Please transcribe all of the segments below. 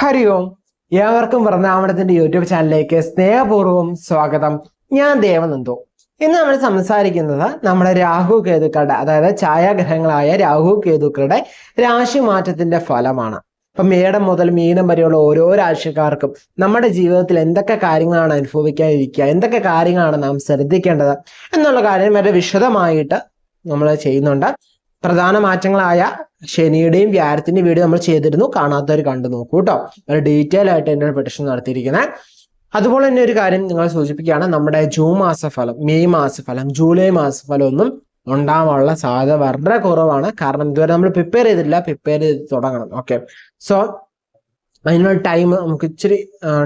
ഹരി ഓം. ഏവർക്കും വൃന്ദാവനത്തിന്റെ യൂട്യൂബ് ചാനലിലേക്ക് സ്നേഹപൂർവം സ്വാഗതം. ഞാൻ ദേവനന്ദു. ഇന്ന് നമ്മൾ സംസാരിക്കുന്നത് നമ്മുടെ രാഹു കേതുക്കളുടെ അതായത് ഛായാഗ്രഹങ്ങളായ രാഹു കേതുക്കളുടെ രാശി മാറ്റത്തിന്റെ ഫലമാണ്. ഇപ്പൊ മേടം മുതൽ മീനം വരെയുള്ള ഓരോ രാശിക്കാർക്കും നമ്മുടെ ജീവിതത്തിൽ എന്തൊക്കെ കാര്യങ്ങളാണ് അനുഭവിക്കാതിരിക്കുക എന്തൊക്കെ കാര്യങ്ങളാണ് നാം ശ്രദ്ധിക്കേണ്ടത് എന്നുള്ള കാര്യം വളരെ വിശദമായിട്ട് നമ്മൾ ചെയ്യുന്നുണ്ട്. പ്രധാന മാറ്റങ്ങളായ ശനിയുടെയും വ്യാഴത്തിന്റെയും വീഡിയോ നമ്മൾ ചെയ്തിരുന്നു. കാണാത്തവർ കണ്ടു നോക്കൂ കേട്ടോ. ഒരു ഡീറ്റെയിൽ ആയിട്ട് എന്റെ പ്രൊഡിക്ഷൻ നടത്തിയിരിക്കുന്നത് അതുപോലെ തന്നെ ഒരു കാര്യം നിങ്ങൾ സൂചിപ്പിക്കുകയാണ്. നമ്മുടെ ജൂൺ മാസഫലം മെയ് മാസഫലം ജൂലൈ മാസഫലം ഒന്നും ഉണ്ടാവാനുള്ള സാധ്യത വളരെ കുറവാണ്. കാരണം ഇതുവരെ നമ്മൾ പ്രിപ്പയർ ചെയ്തിട്ടില്ല. പ്രിപ്പയർ ചെയ്ത് തുടങ്ങണം. ഓക്കെ സോ അതിനുള്ള ടൈം നമുക്ക് ഇച്ചിരി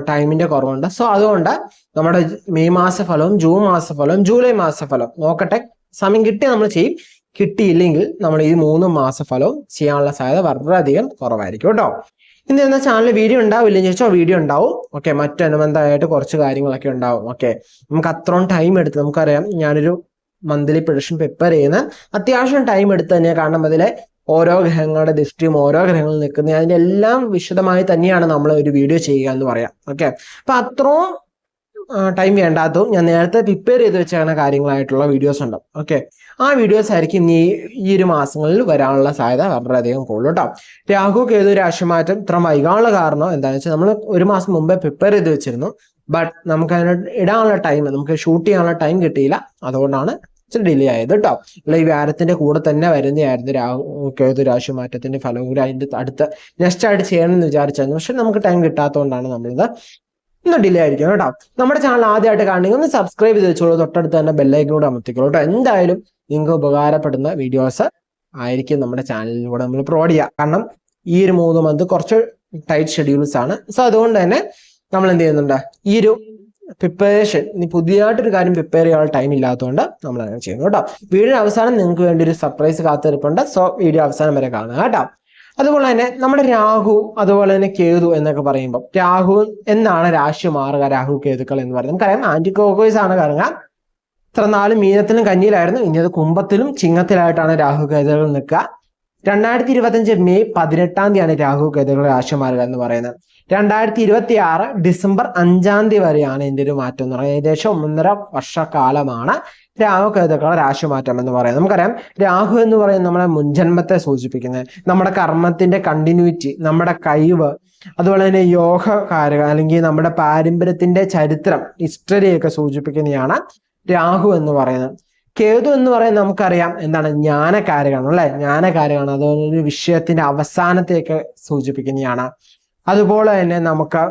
ടൈമിന്റെ കുറവുണ്ട്. സോ അതുകൊണ്ട് നമ്മുടെ മെയ് മാസഫലവും ജൂൺ മാസഫലവും ജൂലൈ മാസഫലം നോക്കട്ടെ. സമയം കിട്ടി നമ്മൾ ചെയ്യും. കിട്ടിയില്ലെങ്കിൽ നമ്മൾ ഈ മൂന്ന് മാസഫലവും ചെയ്യാനുള്ള സാധ്യത വളരെയധികം കുറവായിരിക്കും കേട്ടോ. ഇന്ന് എന്ന ചാനലിൽ വീഡിയോ ഉണ്ടാവില്ലെന്ന് ചോദിച്ചാൽ വീഡിയോ ഉണ്ടാവും. ഓക്കെ മറ്റനുബന്ധമായിട്ട് കുറച്ച് കാര്യങ്ങളൊക്കെ ഉണ്ടാവും. ഓക്കെ നമുക്ക് അത്രയും ടൈം എടുത്ത് നമുക്കറിയാം ഞാനൊരു മന്ത്ലി പ്രഡിഷൻ പ്രിപ്പയർ ചെയ്യുന്ന അത്യാവശ്യം ടൈം എടുത്ത് തന്നെയാണ് കാരണം അതിലെ ഓരോ ഗ്രഹങ്ങളുടെ ദൃഷ്ടിയും ഓരോ ഗ്രഹങ്ങളിൽ നിൽക്കുന്ന അതിന്റെ എല്ലാം വിശദമായി തന്നെയാണ് നമ്മൾ ഒരു വീഡിയോ ചെയ്യുക എന്ന് പറയാം. ഓക്കെ അപ്പൊ അത്രയും ടൈം വേണ്ടാത്തതും ഞാൻ നേരത്തെ പ്രിപ്പയർ ചെയ്ത് വെച്ചാണ് കാര്യങ്ങളായിട്ടുള്ള വീഡിയോസ് ഉണ്ട്. ഓക്കെ ആ വീഡിയോസ് ആയിരിക്കും ഈ ഈ ഒരു മാസങ്ങളിൽ വരാനുള്ള സാധ്യത വളരെയധികം കൂടുതൽ കേട്ടോ. രാഹു കേതു രാശിമാറ്റം ഇത്ര വൈകാനുള്ള കാരണം എന്താണെന്ന് വെച്ചാൽ നമ്മൾ ഒരു മാസം മുമ്പേ പ്രിപ്പയർ ചെയ്ത് വെച്ചിരുന്നു. ബട്ട് നമുക്ക് അതിന് ഇടാനുള്ള ടൈം നമുക്ക് ഷൂട്ട് ചെയ്യാനുള്ള ടൈം കിട്ടിയില്ല. അതുകൊണ്ടാണ് ഡിലേ ആയത് കേട്ടോ. അല്ല ഈ വ്യാരത്തിന്റെ കൂടെ തന്നെ വരുന്നതായിരുന്നു രാഹു കേതു രാശി മാറ്റത്തിന്റെ ഫലം കൂടി അതിന്റെ അടുത്ത് നെക്സ്റ്റ് ആയിട്ട് ചെയ്യണമെന്ന് വിചാരിച്ചായിരുന്നു. പക്ഷെ നമുക്ക് ടൈം കിട്ടാത്തതുകൊണ്ടാണ് നമ്മളിത് ഒന്ന് ഡിലേ ആയിരിക്കും കേട്ടോ. നമ്മുടെ ചാനൽ ആദ്യമായിട്ട് കാണണമെങ്കിൽ ഒന്ന് സബ്സ്ക്രൈബ് ചെയ്ത് വെച്ചോളൂ. തൊട്ടടുത്ത് തന്നെ ബെല്ലൈക്കിലൂടെ അമർത്തിക്കോളൂ കേട്ടോ. എന്തായാലും നിങ്ങൾക്ക് ഉപകാരപ്പെടുന്ന വീഡിയോസ് ആയിരിക്കും നമ്മുടെ ചാനലിലൂടെ നമ്മൾ പ്രൊവൈഡ് ചെയ്യുക. കാരണം ഈ ഒരു മൂന്ന് മന്ത് കുറച്ച് ടൈറ്റ് ഷെഡ്യൂൾസ് ആണ്. സോ അതുകൊണ്ട് തന്നെ നമ്മൾ എന്ത് ചെയ്യുന്നുണ്ട്? ഈ ഒരു പ്രിപ്പറേഷൻ ഇനി പുതിയതായിട്ടൊരു കാര്യം പ്രിപ്പയർ ചെയ്യാനുള്ള ടൈം ഇല്ലാത്തതുകൊണ്ട് നമ്മൾ അങ്ങനെ ചെയ്യുന്നു കേട്ടോ. വീഡിയോ അവസാനം നിങ്ങൾക്ക് വേണ്ടി ഒരു സർപ്രൈസ് കാത്തിരിപ്പുണ്ട്. സോ വീഡിയോ അവസാനം വരെ കാണുക കേട്ടോ. അതുപോലെ തന്നെ നമ്മുടെ രാഹു അതുപോലെ തന്നെ കേതു എന്നൊക്കെ പറയുമ്പോൾ രാഹു എന്നാണ് രാശി മാറുക രാഹു കേതുക്കൾ എന്ന് പറയുന്നത്. നമുക്കറിയാം ആന്റി കോക്കോയ്സ് ആണ് കറങ്ങുക ഇത്ര നാല് മീനത്തിലും കഞ്ഞിയിലായിരുന്നു ഇനി അത് കുംഭത്തിലും ചിങ്ങത്തിലായിട്ടാണ് രാഹു കേതുകൾ നിൽക്കുക. രണ്ടായിരത്തി ഇരുപത്തഞ്ച് മെയ് പതിനെട്ടാം തീയതിയാണ് രാഹു കേതുകൾ രാശി മാറുക എന്ന് പറയുന്നത്. രണ്ടായിരത്തി ഇരുപത്തി ആറ് ഡിസംബർ അഞ്ചാം തീയതി വരെയാണ് ഇതിന്റെ ഒരു മാറ്റം എന്ന് പറയുന്നത്. ഏകദേശം ഒന്നര വർഷക്കാലമാണ് രാഹു കേതുക്കളുടെ രാശിമാറ്റം എന്ന് പറയുന്നത്. നമുക്കറിയാം രാഹു എന്ന് പറയുന്നത് നമ്മുടെ മുൻജന്മത്തെ സൂചിപ്പിക്കുന്നത് നമ്മുടെ കർമ്മത്തിന്റെ കണ്ടിന്യൂറ്റി നമ്മുടെ കഴിവ് അതുപോലെ തന്നെ യോഗ യോഗകാരക അല്ലെങ്കിൽ നമ്മുടെ പാരമ്പര്യത്തിന്റെ ചരിത്രം ഹിസ്റ്ററിയൊക്കെ സൂചിപ്പിക്കുന്നതാണ് രാഹു എന്ന് പറയുന്നത്. കേതു എന്ന് പറയുന്നത് നമുക്കറിയാം എന്താണ്? ജ്ഞാനകാരകാണ് അല്ലെ? ജ്ഞാനകാരകാണ് അതുപോലെ ഒരു വിഷയത്തിന്റെ അവസാനത്തെയൊക്കെ സൂചിപ്പിക്കുന്നതാണ്. അതുപോലെ തന്നെ നമുക്ക്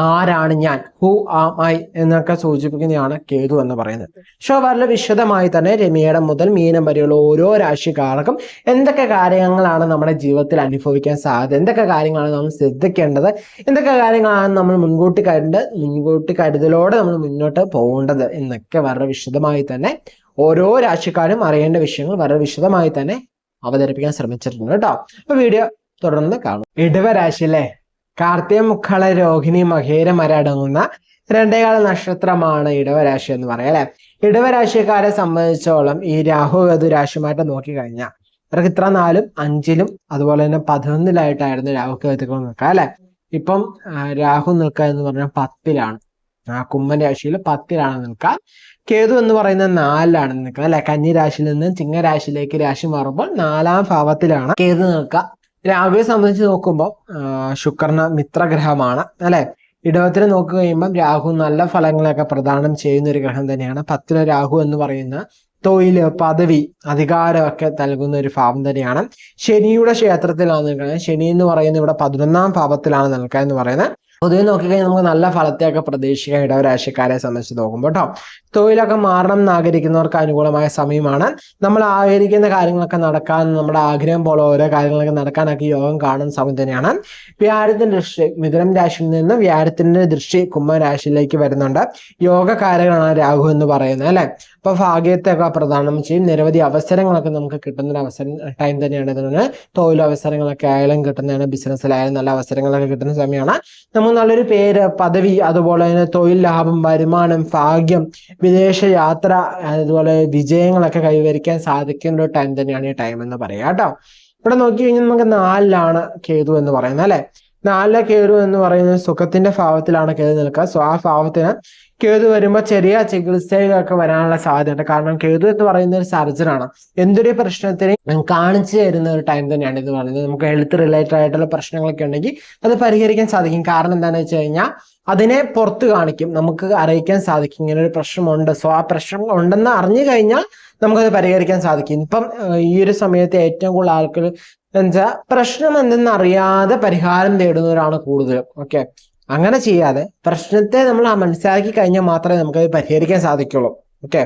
ആരാണ് ഞാൻ? ഹു ആം ഐ എന്നൊക്കെ സൂചിപ്പിക്കുന്നതാണ് കേതു എന്ന് പറയുന്നത്. ഷോ വളരെ വിശദമായി തന്നെ രമ്യയുടെ മുതൽ മീനം വരെയുള്ള ഓരോ രാശിക്കാർക്കും എന്തൊക്കെ കാര്യങ്ങളാണ് നമ്മുടെ ജീവിതത്തിൽ അനുഭവിക്കാൻ സാധ്യത? എന്തൊക്കെ കാര്യങ്ങളാണ് നമ്മൾ ശ്രദ്ധിക്കേണ്ടത്? എന്തൊക്കെ കാര്യങ്ങളാണ് നമ്മൾ മുൻകൂട്ടി കണ്ട് മുൻകൂട്ടി കരുതലോടെ നമ്മൾ മുന്നോട്ട് പോകേണ്ടത്? എന്നൊക്കെ വളരെ വിശദമായി തന്നെ ഓരോ രാശിക്കാരും അറിയേണ്ട വിഷയങ്ങൾ വളരെ വിശദമായി തന്നെ അവതരിപ്പിക്കാൻ ശ്രമിച്ചിട്ടുണ്ട് കേട്ടോ. അപ്പൊ വീഡിയോ തുടർന്ന് കാണും. ഇടവരാശി അല്ലേ കാർത്തിക മുക്കള രോഹിണി മഹേര രണ്ടേകാല നക്ഷത്രമാണ് ഇടവരാശി എന്ന് പറയാം അല്ലെ? ഇടവരാശിക്കാരെ സംബന്ധിച്ചോളം ഈ രാഹു കേതു രാശിയുമായിട്ട് നോക്കിക്കഴിഞ്ഞാൽ അവർക്ക് ഇത്ര നാലും അഞ്ചിലും അതുപോലെ തന്നെ പതിനൊന്നിലായിട്ടായിരുന്നു രാഹു കേതുക്കൾ നിൽക്കുക അല്ലെ? ഇപ്പം രാഹു നിൽക്കുക എന്ന് പറഞ്ഞാൽ പത്തിലാണ്. ആ കുംഭൻ രാശിയിൽ പത്തിലാണ് നിൽക്കുക. കേതു എന്ന് പറയുന്നത് നാലിലാണ് നിൽക്കുക അല്ലെ? കന്നി രാശിയിൽ നിന്ന് ചിങ്ങരാശിയിലേക്ക് രാശി മാറുമ്പോൾ നാലാം ഭാവത്തിലാണ് കേതു നിൽക്കുക. രാഹുവിനെ സംബന്ധിച്ച് നോക്കുമ്പോൾ ശുക്രന് മിത്രഗ്രഹമാണ് അല്ലെ? ഇടവത്തിന് നോക്കി കഴിയുമ്പം രാഹു നല്ല ഫലങ്ങളൊക്കെ പ്രദാനം ചെയ്യുന്ന ഒരു ഗ്രഹം തന്നെയാണ്. പത്തിലെ രാഹു എന്ന് പറയുന്ന തൊഴിൽ പദവി അധികാരമൊക്കെ നൽകുന്ന ഒരു ഭാവം തന്നെയാണ്. ശനിയുടെ ക്ഷേത്രത്തിലാണ് നിൽക്കുന്നത്. ശനി എന്ന് പറയുന്നത് ഇവിടെ പതിനൊന്നാം ഭാവത്തിലാണ് നിൽക്കുക എന്ന് പറയുന്നത്. പൊതുവെ നോക്കിക്കഴിഞ്ഞാൽ നമുക്ക് നല്ല ഫലത്തെയൊക്കെ പ്രതീക്ഷിക്കാൻ ഇടവരാശിക്കാരെ സംബന്ധിച്ച് നോക്കുമ്പോൾ കേട്ടോ തൊഴിലൊക്കെ മാറണം എന്ന് ആഗ്രഹിക്കുന്നവർക്ക് അനുകൂലമായ സമയമാണ്. നമ്മൾ ആഗ്രഹിക്കുന്ന കാര്യങ്ങളൊക്കെ നടക്കാൻ നമ്മുടെ ആഗ്രഹം പോലെ ഓരോ കാര്യങ്ങളൊക്കെ നടക്കാനൊക്കെ യോഗം കാണുന്ന സമയം തന്നെയാണ്. വ്യാഴത്തിന്റെ ദൃഷ്ടി മിഥുനം രാശിയിൽ നിന്ന് വ്യാഴത്തിന്റെ ദൃഷ്ടി കുംഭരാശിയിലേക്ക് വരുന്നുണ്ട്. യോഗകാരകളാണ് രാഹു എന്ന് പറയുന്നത് അല്ലെ? അപ്പൊ ഭാഗ്യത്തെയൊക്കെ പ്രധാനം ചെയ്യും. നിരവധി അവസരങ്ങളൊക്കെ നമുക്ക് കിട്ടുന്ന ഒരു അവസരം ടൈം തന്നെയാണ്. ഇതിന് തൊഴിലവസരങ്ങളൊക്കെ ആയാലും കിട്ടുന്നതാണ്. ബിസിനസ്സിലായാലും നല്ല അവസരങ്ങളൊക്കെ കിട്ടുന്ന സമയമാണ്. നമുക്ക് നല്ലൊരു പേര് പദവി അതുപോലെ തന്നെ തൊഴിൽ ലാഭം വരുമാനം ഭാഗ്യം വിദേശ യാത്ര അതുപോലെ വിജയങ്ങളൊക്കെ കൈവരിക്കാൻ സാധിക്കുന്ന ഒരു ടൈം തന്നെയാണ് ഈ ടൈം എന്ന് പറയാം കേട്ടോ. ഇവിടെ നോക്കി കഴിഞ്ഞാൽ നമുക്ക് നാലിലാണ് കേതു എന്ന് പറയുന്നത് അല്ലെ? നാലിലെ കേതു എന്ന് പറയുന്നത് സുഖത്തിന്റെ ഭാവത്തിലാണ് കേതു നിൽക്കുക. സോ ആ ഭാവത്തിന് കേതു വരുമ്പോൾ ചെറിയ ചികിത്സയിലൊക്കെ വരാനുള്ള സാധ്യതയുണ്ട്. കാരണം കേതു എന്ന് പറയുന്ന ഒരു സർജനാണ് എന്തൊരു പ്രശ്നത്തിനെയും കാണിച്ചു തരുന്ന ഒരു ടൈം തന്നെയാണ് ഇത് പറയുന്നത്. നമുക്ക് ഹെൽത്ത് റിലേറ്റഡ് ആയിട്ടുള്ള പ്രശ്നങ്ങളൊക്കെ ഉണ്ടെങ്കിൽ അത് പരിഹരിക്കാൻ സാധിക്കും. കാരണം എന്താണെന്ന് വെച്ച് കഴിഞ്ഞാൽ അതിനെ പുറത്ത് കാണിക്കും. നമുക്ക് അറിയിക്കാൻ സാധിക്കും. ഇങ്ങനെ ഒരു പ്രശ്നമുണ്ട്. സോ ആ പ്രശ്നം ഉണ്ടെന്ന് അറിഞ്ഞു കഴിഞ്ഞാൽ നമുക്കത് പരിഹരിക്കാൻ സാധിക്കും. ഇപ്പം ഈ ഒരു സമയത്ത് ഏറ്റവും കൂടുതൽ ആൾക്കാർ എന്താ പ്രശ്നം എന്തെന്ന് അറിയാതെ പരിഹാരം തേടുന്നവരാണ് കൂടുതലും. ഓക്കെ അങ്ങനെ ചെയ്യാതെ പ്രശ്നത്തെ നമ്മൾ മനസ്സിലാക്കി കഴിഞ്ഞാൽ മാത്രമേ നമുക്കത് പരിഹരിക്കാൻ സാധിക്കുള്ളൂ. ഓക്കെ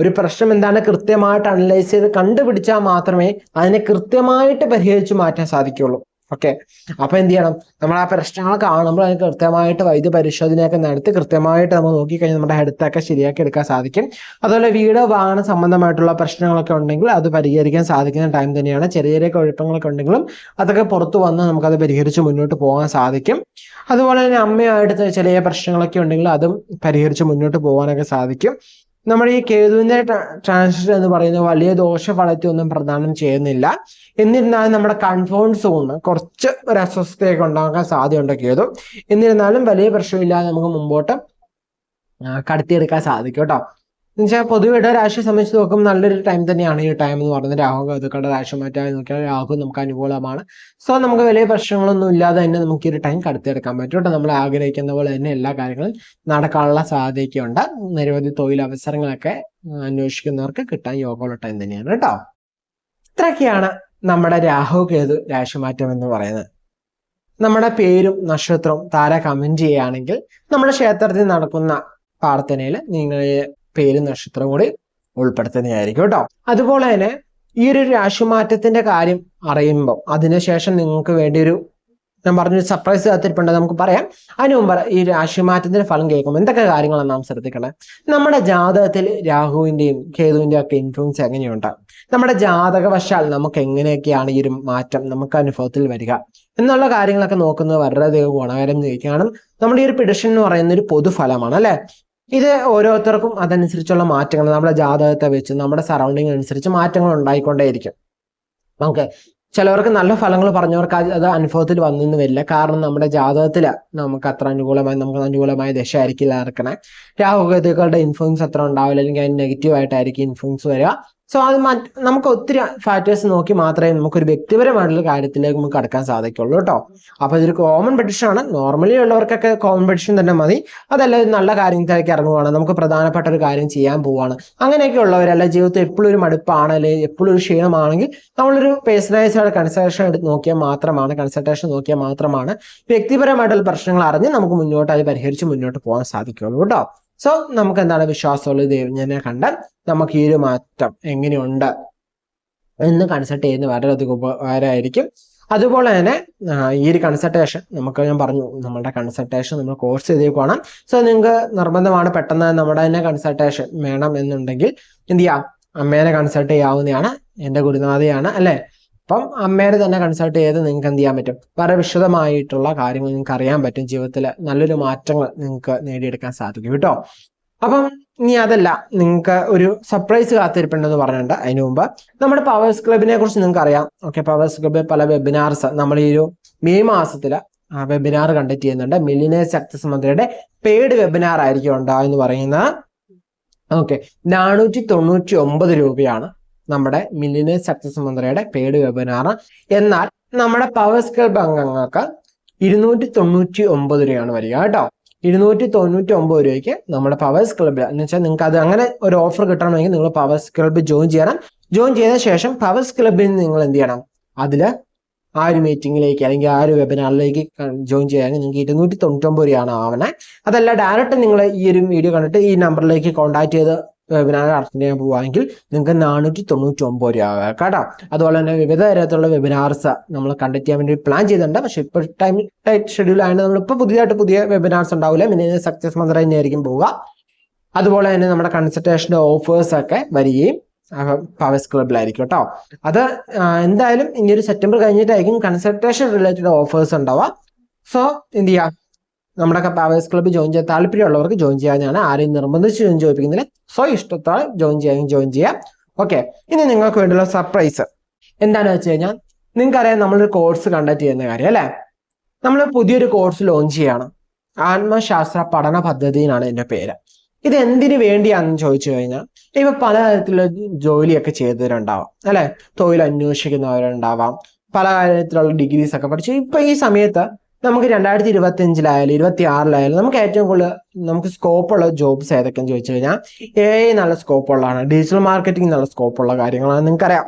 ഒരു പ്രശ്നം എന്താണ് കൃത്യമായിട്ട് അനലൈസ് ചെയ്ത് കണ്ടുപിടിച്ചാൽ മാത്രമേ അതിനെ കൃത്യമായിട്ട് പരിഹരിച്ചു മാറ്റാൻ സാധിക്കുള്ളൂ. ഓക്കെ. അപ്പൊ എന്ത് ചെയ്യണം? നമ്മൾ ആ പ്രശ്നങ്ങൾ കാണുമ്പോൾ അതിന് കൃത്യമായിട്ട് വൈദ്യ പരിശോധനയൊക്കെ നടത്തി കൃത്യമായിട്ട് നമ്മൾ നോക്കിക്കഴിഞ്ഞാൽ നമ്മുടെ ഹെൽത്തൊക്കെ ശരിയാക്കി എടുക്കാൻ സാധിക്കും. അതുപോലെ വീട് വാഹന സംബന്ധമായിട്ടുള്ള പ്രശ്നങ്ങളൊക്കെ ഉണ്ടെങ്കിൽ അത് പരിഹരിക്കാൻ സാധിക്കുന്ന ടൈം തന്നെയാണ്. ചെറിയ ചെറിയ കുഴപ്പങ്ങളൊക്കെ ഉണ്ടെങ്കിലും അതൊക്കെ പുറത്തു വന്ന് നമുക്കത് പരിഹരിച്ച് മുന്നോട്ട് പോകാൻ സാധിക്കും. അതുപോലെ തന്നെ അമ്മയായിട്ട് ചെറിയ പ്രശ്നങ്ങളൊക്കെ ഉണ്ടെങ്കിൽ അതും പരിഹരിച്ച് മുന്നോട്ട് പോകാനൊക്കെ സാധിക്കും. നമ്മുടെ ഈ കേതുവിന്റെ ട്രാൻസിഷൻ എന്ന് പറയുന്നത് വലിയ ദോഷഫലത്തെ ഒന്നും പ്രദാനം ചെയ്യുന്നില്ല. എന്നിരുന്നാലും നമ്മുടെ കൺഫോൺഡ് സോണ് കുറച്ച് ഒരു അസ്വസ്ഥതയൊക്കെ ഉണ്ടാക്കാൻ സാധ്യതയുണ്ട് കേതു. എന്നിരുന്നാലും വലിയ പ്രശ്നമില്ലാതെ നമുക്ക് മുമ്പോട്ട് കടത്തിയെടുക്കാൻ സാധിക്കും കേട്ടോ. എന്നുവെച്ചാൽ പൊതുവെ രാശി സംബന്ധിച്ച് നോക്കുമ്പോൾ നല്ലൊരു ടൈം തന്നെയാണ് ഈ ടൈം എന്ന് പറയുന്നത്. രാഹു കേതുക്കളുടെ രാശി മാറ്റാൻ നോക്കിയാൽ രാഹു നമുക്ക് അനുകൂലമാണ്. സോ നമുക്ക് വലിയ പ്രശ്നങ്ങളൊന്നും ഇല്ലാതെ തന്നെ നമുക്ക് ഈ ഒരു ടൈം കടത്തിയെടുക്കാൻ പറ്റും കേട്ടോ. നമ്മൾ ആഗ്രഹിക്കുന്ന പോലെ തന്നെ എല്ലാ കാര്യങ്ങളും നടക്കാനുള്ള സാധ്യതയൊക്കെയുണ്ട്. നിരവധി തൊഴിലവസരങ്ങളൊക്കെ അന്വേഷിക്കുന്നവർക്ക് കിട്ടാൻ യോഗമുള്ള ടൈം തന്നെയാണ് കേട്ടോ. ഇത്രയൊക്കെയാണ് നമ്മുടെ രാഹു കേതു രാശിമാറ്റം എന്ന് പറയുന്നത്. നമ്മുടെ പേരും നക്ഷത്രവും താര കമന്റ് ചെയ്യുകയാണെങ്കിൽ നമ്മുടെ ക്ഷേത്രത്തിൽ നടക്കുന്ന പ്രാർത്ഥനയിൽ നിങ്ങളുടെ പേരും നക്ഷത്രം കൂടി ഉൾപ്പെടുത്തുന്നതായിരിക്കും കേട്ടോ. അതുപോലെ തന്നെ ഈ ഒരു രാശിമാറ്റത്തിന്റെ കാര്യം അറിയുമ്പോൾ അതിനുശേഷം നിങ്ങൾക്ക് വേണ്ടി ഒരു ഞാൻ പറഞ്ഞൊരു സർപ്രൈസ് കാത്തിരിപ്പുണ്ട് നമുക്ക് പറയാം. അതിന് മുമ്പ് ഈ രാശിമാറ്റത്തിന്റെ ഫലം കേൾക്കുമ്പോൾ എന്തൊക്കെ കാര്യങ്ങളാണ് നാം ശ്രദ്ധിക്കണം? നമ്മുടെ ജാതകത്തിൽ രാഹുവിന്റെയും കേതുവിന്റെയും ഒക്കെ ഇൻഫ്ലുവൻസ് എങ്ങനെയുണ്ട്? നമ്മുടെ ജാതകവശാൽ നമുക്ക് എങ്ങനെയൊക്കെയാണ് ഈ ഒരു മാറ്റം നമുക്ക് അനുഭവത്തിൽ വരിക? എന്നുള്ള കാര്യങ്ങളൊക്കെ നോക്കുന്നത് വളരെയധികം ഗുണകരം ചോദിക്കുകയാണ് നമ്മുടെ ഈ ഒരു പിടിഷൻ എന്ന് പറയുന്ന ഒരു പൊതുഫലമാണ് അല്ലെ? ഇത് ഓരോരുത്തർക്കും അതനുസരിച്ചുള്ള മാറ്റങ്ങൾ നമ്മുടെ ജാതകത്തെ വെച്ച് നമ്മുടെ സറൗണ്ടിങ് അനുസരിച്ച് മാറ്റങ്ങൾ ഉണ്ടായിക്കൊണ്ടേയിരിക്കും. നമുക്ക് ചിലവർക്ക് നല്ല ഫലങ്ങൾ പറഞ്ഞവർക്ക് അത് അനുഭവത്തിൽ വന്നെന്ന് വരില്ല കാരണം നമ്മുടെ ജാതകത്തിൽ നമുക്ക് അത്ര അനുകൂലമായി നമുക്ക് അനുകൂലമായ ദശ ആയിരിക്കില്ല നടക്കണേ. രാഹുഗതികളുടെ ഇൻഫ്ലുവൻസ് അത്ര ഉണ്ടാവില്ല. അല്ലെങ്കിൽ അതിന് നെഗറ്റീവ് ആയിട്ടായിരിക്കും ഇൻഫ്ലുവൻസ് വരിക. സോ അത് നമുക്ക് ഒത്തിരി ഫാക്ടേഴ്സ് നോക്കി മാത്രമേ നമുക്ക് ഒരു വ്യക്തിപരമായിട്ടുള്ള കാര്യത്തിലേക്ക് നമുക്ക് കടക്കാൻ സാധിക്കുള്ളൂ കേട്ടോ അപ്പൊ ഇതൊരു കോമൺ പെഡിഷൻ ആണ്. നോർമലി ഉള്ളവർക്കൊക്കെ കോമൺ പെട്ടിഷൻ തന്നെ മതി. അതല്ല ഒരു നല്ല കാര്യത്തിലേക്ക് ഇറങ്ങുവാണ്. നമുക്ക് പ്രധാനപ്പെട്ട ഒരു കാര്യം ചെയ്യാൻ പോവാണ്. അങ്ങനെയൊക്കെ ഉള്ളവരല്ല ജീവിതത്തിൽ എപ്പോഴും ഒരു മടുപ്പാണ് അല്ലെങ്കിൽ എപ്പോഴും ഒരു ക്ഷീണമാണെങ്കിൽ നമ്മളൊരു പേഴ്സണലൈസ്ഡ് കൺസൾട്ടേഷൻ എടുത്ത് നോക്കിയാൽ മാത്രമാണ് കൺസൾട്ടേഷൻ നോക്കിയാൽ മാത്രമാണ് വ്യക്തിപരമായിട്ടുള്ള പ്രശ്നങ്ങൾ അറിഞ്ഞ് നമുക്ക് മുന്നോട്ട് അത് പരിഹരിച്ച് മുന്നോട്ട് പോകാൻ സാധിക്കുള്ളൂ കേട്ടോ സോ നമുക്ക് എന്താണ് വിശ്വാസമുള്ള ദൈവജ്ഞനെ കണ്ട് നമുക്ക് ഈ ഒരു മാറ്റം എങ്ങനെയുണ്ട് എന്ന് കൺസൾട്ട് ചെയ്യുന്ന വളരെയധികം ഉപകാരമായിരിക്കും. അതുപോലെ തന്നെ ഈ ഒരു കൺസൾട്ടേഷൻ നമുക്ക് ഞാൻ പറഞ്ഞു നമ്മുടെ കൺസൾട്ടേഷൻ നമ്മൾ കോഴ്സ് ചെയ്തേക്കുവാണ് സോ നിങ്ങൾക്ക് നിർബന്ധമാണ് പെട്ടെന്ന് നമ്മുടെ തന്നെ കൺസൾട്ടേഷൻ വേണം എന്നുണ്ടെങ്കിൽ എന്ത് ചെയ്യാം? അമ്മേനെ കൺസൾട്ട് ചെയ്യാവുന്നതാണ് എന്റെ ഗുരുനാഥയാണ് അല്ലേ? അപ്പം അമ്മേനെ തന്നെ കൺസൾട്ട് ചെയ്ത് നിങ്ങൾക്ക് എന്ത് ചെയ്യാൻ പറ്റും? വളരെ വിശദമായിട്ടുള്ള കാര്യങ്ങൾ നിങ്ങൾക്ക് അറിയാൻ പറ്റും. ജീവിതത്തിൽ നല്ലൊരു മാറ്റങ്ങൾ നിങ്ങൾക്ക് നേടിയെടുക്കാൻ സാധിക്കും കേട്ടോ. അപ്പം ഇനി അതല്ല നിങ്ങൾക്ക് ഒരു സർപ്രൈസ് കാത്തിരിപ്പുണ്ടെന്ന് പറഞ്ഞിട്ടുണ്ട്. അതിനു മുമ്പ് നമ്മുടെ പവേഴ്സ് ക്ലബിനെ കുറിച്ച് നിങ്ങൾക്ക് അറിയാം. ഓക്കെ പവേഴ്സ് ക്ലബ് പല വെബിനാർസ് നമ്മൾ ഈ ഒരു മെയ് മാസത്തിൽ വെബിനാർ കണ്ടക്ട് ചെയ്യുന്നുണ്ട്. മില്ലിനേഴ്സ് സക്സസ് മന്ത്രിയുടെ പെയ്ഡ് വെബിനാർ ആയിരിക്കും എന്ന് പറയുന്നത്. ഓക്കെ നാനൂറ്റി തൊണ്ണൂറ്റി ഒമ്പത് രൂപയാണ് നമ്മുടെ മില്ലിനേഴ്സ് സക്സസ് മന്ത്രിയുടെ പെയ്ഡ് വെബിനാർ എന്നാൽ നമ്മുടെ പവർ ക്ലബ് അംഗങ്ങൾക്ക് ഇരുന്നൂറ്റി തൊണ്ണൂറ്റി ഒമ്പത് രൂപയാണ് വരിക കേട്ടോ. ഇരുന്നൂറ്റി തൊണ്ണൂറ്റി ഒമ്പത് രൂപയ്ക്ക് നമ്മുടെ പവേഴ്സ് ക്ലബ് എന്ന് വെച്ചാൽ നിങ്ങൾക്ക് അത് അങ്ങനെ ഒരു ഓഫർ കിട്ടണമെങ്കിൽ നിങ്ങൾ പവേഴ്സ് ക്ലബ്ബ് ജോയിൻ ചെയ്യണം. ജോയിൻ ചെയ്ത ശേഷം പവേഴ്സ് ക്ലബിൽ നിങ്ങൾ എന്ത് ചെയ്യണം? അതിൽ ആ ഒരു മീറ്റിംഗിലേക്ക് അല്ലെങ്കിൽ ആ ഒരു വെബിനാറിലേക്ക് ജോയിൻ ചെയ്യാൻ നിങ്ങൾക്ക് ഇരുന്നൂറ്റി തൊണ്ണൂറ്റൊമ്പത് രൂപയാണ് ആവണേ. അതല്ല ഡയറക്റ്റ് നിങ്ങൾ ഈ ഒരു വീഡിയോ കണ്ടിട്ട് ഈ നമ്പറിലേക്ക് കോൺടാക്ട് ചെയ്ത് വെബിനാർ അറ്റൻഡ് ചെയ്യാൻ പോവുകയെങ്കിൽ നിങ്ങൾക്ക് നാനൂറ്റി തൊണ്ണൂറ്റി ഒമ്പത് രൂപ കേട്ടോ. അതുപോലെ തന്നെ വിവിധ തരത്തിലുള്ള വെബിനാർസ് നമ്മൾ കണ്ടക്ട് ചെയ്യാൻ വേണ്ടി പ്ലാൻ ചെയ്തിട്ടുണ്ട്. പക്ഷെ ഇപ്പോൾ ടൈം ടൈറ്റ് ഷെഡ്യൂൾ ആയതുകൊണ്ട് നമ്മളിപ്പോൾ പുതിയതായിട്ട് പുതിയ വെബിനാർസ് ഉണ്ടാവില്ല. പിന്നെ സക്സസ് മന്ത്ര തന്നെയായിരിക്കും പോവുക. അതുപോലെ തന്നെ നമ്മുടെ കൺസൾട്ടേഷന്റെ ഓഫേഴ്സ് ഒക്കെ വരികയും പവേഴ്സ് ക്ലബിലായിരിക്കും കേട്ടോ. അത് എന്തായാലും ഇനി ഒരു സെപ്റ്റംബർ കഴിഞ്ഞിട്ടായിരിക്കും കൺസൾട്ടേഷൻ റിലേറ്റഡ് ഓഫേഴ്സ് ഉണ്ടാവുക. സോ എന്ത് ചെയ്യാം? നമ്മുടെ പവേഴ്സ് ക്ലബ്ബ് ജോയിൻ ചെയ്യാൻ താല്പര്യമുള്ളവർക്ക് ജോയിൻ ചെയ്യാനാണ് ആരെയും നിർബന്ധിച്ച് ജോയിൻ ചോദിപ്പിക്കുന്നില്ല. സോ ഇഷ്ടത്തോളം ജോയിൻ ചെയ്യാൻ ജോയിൻ ചെയ്യാം. ഓക്കെ ഇനി നിങ്ങൾക്ക് വേണ്ടിയുള്ള സർപ്രൈസ് എന്താണെന്ന് വെച്ച് കഴിഞ്ഞാൽ നിങ്ങൾക്കറിയാം നമ്മളൊരു കോഴ്സ് കണ്ടക്ട് ചെയ്യുന്ന കാര്യം അല്ലേ? നമ്മൾ പുതിയൊരു കോഴ്സ് ലോഞ്ച് ചെയ്യണം. ആത്മശാസ്ത്ര പഠന പദ്ധതി എന്നാണ് ഇതിന്റെ പേര്. ഇത് എന്തിനു വേണ്ടിയാണെന്ന് ചോദിച്ചു കഴിഞ്ഞാൽ ഇപ്പൊ പലതരത്തിലുള്ള ജോലിയൊക്കെ ചെയ്തവരുണ്ടാവാം അല്ലെ? തൊഴിൽ അന്വേഷിക്കുന്നവരുണ്ടാവാം പല കാര്യത്തിലുള്ള ഡിഗ്രീസ് ഒക്കെ പഠിച്ചു ഇപ്പൊ ഈ സമയത്ത് നമുക്ക് രണ്ടായിരത്തി ഇരുപത്തി അഞ്ചിലായാലും ഇരുപത്തി ആറിലായാലും നമുക്ക് ഏറ്റവും കൂടുതൽ നമുക്ക് സ്കോപ്പുള്ള ജോബ്സ് ഏതൊക്കെയെന്ന് ചോദിച്ചു കഴിഞ്ഞാൽ എ നല്ല സ്കോപ്പ് ഉള്ളതാണ് ഡിജിറ്റൽ മാർക്കറ്റിംഗ് നല്ല സ്കോപ്പ് ഉള്ള കാര്യങ്ങളാണ് നിങ്ങൾക്കറിയാം.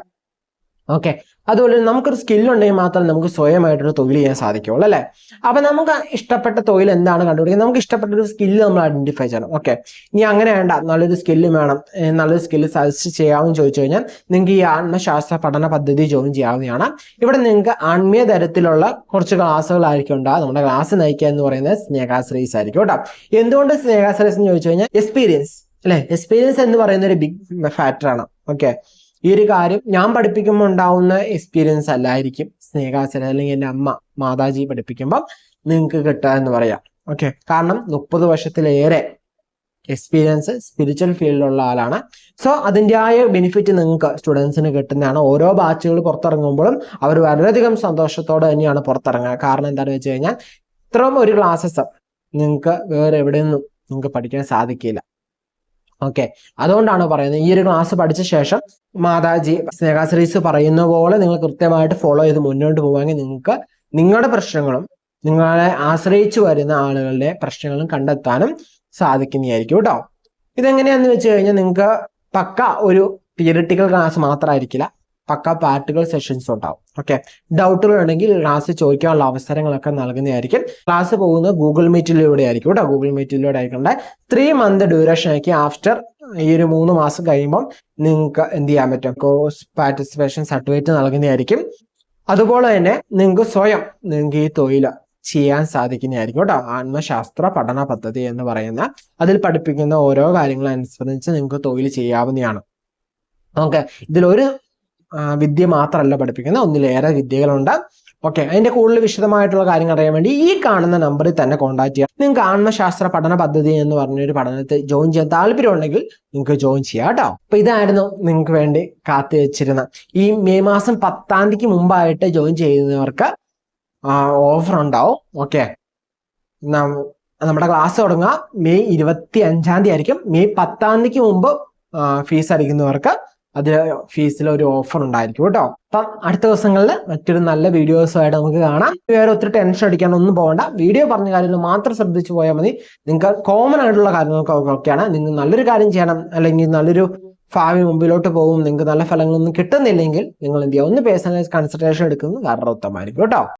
ഓക്കെ അതുപോലെ നമുക്കൊരു സ്കില്ലുണ്ടെങ്കിൽ മാത്രം നമുക്ക് സ്വയമായിട്ടൊരു തൊഴിൽ ചെയ്യാൻ സാധിക്കുള്ളൂ അല്ലേ? അപ്പൊ നമുക്ക് ഇഷ്ടപ്പെട്ട തൊഴിൽ എന്താണ് കണ്ടുപിടിക്കുക? നമുക്ക് ഇഷ്ടപ്പെട്ട ഒരു സ്കില്ല് നമ്മൾ ഐഡന്റിഫൈ ചെയ്യണം. ഓക്കെ ഇനി അങ്ങനെ വേണ്ട. നല്ലൊരു സ്കില്ല് വേണം. നല്ലൊരു സ്കില്ല് സജസ്റ്റ് ചെയ്യാമെന്ന് ചോദിച്ചു കഴിഞ്ഞാൽ നിങ്ങൾക്ക് ഈ ആത്മശാസ്ത്ര പഠന പദ്ധതി ജോയിൻ ചെയ്യാവുന്നതാണ്. ഇവിടെ നിങ്ങൾക്ക് ആത്മീയ തരത്തിലുള്ള കുറച്ച് ക്ലാസ്സുകളായിരിക്കും ഉണ്ടാകുക നമ്മുടെ ക്ലാസ് നയിക്കുക എന്ന് പറയുന്നത് സ്നേഹാശ്രീസ് ആയിരിക്കും കേട്ടോ. എന്തുകൊണ്ട് സ്നേഹാശ്രീസ് എന്ന് ചോദിച്ചു കഴിഞ്ഞാൽ എക്സ്പീരിയൻസ് അല്ലെ? എക്സ്പീരിയൻസ് എന്ന് പറയുന്ന ഒരു ബിഗ് ഫാക്ടറാണ് ഓക്കെ ഈ ഒരു കാര്യം ഞാൻ പഠിപ്പിക്കുമ്പോൾ ഉണ്ടാവുന്ന എക്സ്പീരിയൻസ് അല്ലായിരിക്കും. സ്നേഹാസന അല്ലെങ്കിൽ എന്റെ അമ്മ മാതാജി പഠിപ്പിക്കുമ്പോൾ നിങ്ങൾക്ക് കിട്ടുക എന്ന് പറയാം. ഓക്കെ കാരണം മുപ്പത് വർഷത്തിലേറെ എക്സ്പീരിയൻസ് സ്പിരിച്വൽ ഫീൽഡിലുള്ള ആളാണ്. സോ അതിന്റെതായ ബെനിഫിറ്റ് നിങ്ങൾക്ക് സ്റ്റുഡൻസിന് കിട്ടുന്നതാണ്. ഓരോ ബാച്ചുകൾ പുറത്തിറങ്ങുമ്പോഴും അവർ വളരെയധികം സന്തോഷത്തോടെ തന്നെയാണ് പുറത്തിറങ്ങുക. കാരണം എന്താണെന്ന് വെച്ച് കഴിഞ്ഞാൽ ഇത്രയും ഒരു ക്ലാസ്സസ് നിങ്ങൾക്ക് വേറെ എവിടെ നിന്നും നിങ്ങൾക്ക് പഠിക്കാൻ സാധിക്കില്ല. ഓക്കെ അതുകൊണ്ടാണ് പറയുന്നത്. ഈ ഒരു ക്ലാസ് പഠിച്ച ശേഷം മാതാജി സ്നേഹാശ്രീസ് പറയുന്ന പോലെ നിങ്ങൾ കൃത്യമായിട്ട് ഫോളോ ചെയ്ത് മുന്നോട്ട് പോവാമെങ്കിൽ നിങ്ങൾക്ക് നിങ്ങളുടെ പ്രശ്നങ്ങളും നിങ്ങളെ ആശ്രയിച്ചു വരുന്ന ആളുകളുടെ പ്രശ്നങ്ങളും കണ്ടെത്താനും സാധിക്കുന്നതായിരിക്കും കേട്ടോ. ഇതെങ്ങനെയാന്ന് വെച്ച് കഴിഞ്ഞാൽ നിങ്ങൾക്ക് പക്ക ഒരു തിയറിറ്റിക്കൽ ക്ലാസ് മാത്രമായിരിക്കില്ല. പക്ക പ്രാക്ടിക്കൽ സെഷൻസ് ഉണ്ടാവും. ഓക്കെ ഡൗട്ടുകൾ ഉണ്ടെങ്കിൽ ക്ലാസ് ചോദിക്കാനുള്ള അവസരങ്ങളൊക്കെ നൽകുന്നതായിരിക്കും. ക്ലാസ് പോകുന്നത് ഗൂഗിൾ മീറ്റിലൂടെ ആയിരിക്കും കേട്ടോ. ഗൂഗിൾ മീറ്റിലൂടെ ആയിക്കൊണ്ട് ത്രീ മന്ത് ഡ്യൂറേഷൻ ആക്കി ആഫ്റ്റർ ഈ ഒരു മൂന്ന് മാസം കഴിയുമ്പം നിങ്ങൾക്ക് എന്ത് ചെയ്യാൻ പറ്റും? കോഴ്സ് പാർട്ടിസിപ്പേഷൻ സർട്ടിഫിക്കറ്റ് നൽകുന്നതായിരിക്കും. അതുപോലെ തന്നെ നിങ്ങൾക്ക് സ്വയം നിങ്ങൾക്ക് ഈ തൊഴിൽ ചെയ്യാൻ സാധിക്കുന്നതായിരിക്കും കേട്ടോ. ആത്മശാസ്ത്ര പഠന പദ്ധതി എന്ന് പറയുന്ന അതിൽ പഠിപ്പിക്കുന്ന ഓരോ കാര്യങ്ങളും അനുസരിച്ച് നിങ്ങൾക്ക് തൊഴിൽ ചെയ്യാവുന്നതാണ്. ഓക്കെ ഇതിലൊരു വിദ്യ മാത്രമല്ല പഠിപ്പിക്കുന്നത്. ഒന്നിലേറെ വിദ്യകളുണ്ട്. ഓക്കെ അതിന്റെ കൂടുതൽ വിശദമായിട്ടുള്ള കാര്യങ്ങൾ അറിയാൻ വേണ്ടി ഈ കാണുന്ന നമ്പറിൽ തന്നെ കോൺടാക്ട് ചെയ്യാം. നിങ്ങൾക്ക് ആത്മശാസ്ത്ര പഠന പദ്ധതി എന്ന് പറഞ്ഞൊരു പഠനത്തിൽ ജോയിൻ ചെയ്യാൻ താല്പര്യമുണ്ടെങ്കിൽ നിങ്ങൾക്ക് ജോയിൻ ചെയ്യാം കേട്ടോ അപ്പൊ ഇതായിരുന്നു നിങ്ങൾക്ക് വേണ്ടി കാത്തു വെച്ചിരുന്ന. ഈ മെയ് മാസം പത്താം തീയതിക്ക് മുമ്പായിട്ട് ജോയിൻ ചെയ്യുന്നവർക്ക് ഓഫർ ഉണ്ടാവും. ഓക്കെ നമ്മുടെ ക്ലാസ് തുടങ്ങുക. മെയ് ഇരുപത്തി അഞ്ചാം തീയതി ആയിരിക്കും. മെയ് പത്താം തീയതിക്ക് മുമ്പ് ഫീസ് അടിക്കുന്നവർക്ക് അതിൽ ഫീസിൽ ഒരു ഓഫർ ഉണ്ടായിരിക്കും കേട്ടോ. അപ്പം അടുത്ത ദിവസങ്ങളിൽ മറ്റൊരു നല്ല വീഡിയോസുമായിട്ട് നമുക്ക് കാണാം. വേറെ ഒത്തിരി ടെൻഷൻ അടിക്കാൻ ഒന്നും പോകണ്ട. വീഡിയോ പറഞ്ഞ കാര്യങ്ങൾ മാത്രം ശ്രദ്ധിച്ചു പോയാൽ മതി. നിങ്ങൾക്ക് കോമൺ ആയിട്ടുള്ള കാര്യങ്ങൾക്കൊക്കെയാണ് നിങ്ങൾ നല്ലൊരു കാര്യം ചെയ്യണം. അല്ലെങ്കിൽ നല്ലൊരു ഭാവി മുമ്പിലോട്ട് പോകും. നിങ്ങൾക്ക് നല്ല ഫലങ്ങളൊന്നും കിട്ടുന്നില്ലെങ്കിൽ നിങ്ങൾ എന്ത് ചെയ്യുക? ഒന്ന് പേഴ്സണലൈസ് കൺസൾട്ടേഷൻ എടുക്കുന്നത് വളരെ ഉത്തമമായിരിക്കും കേട്ടോ.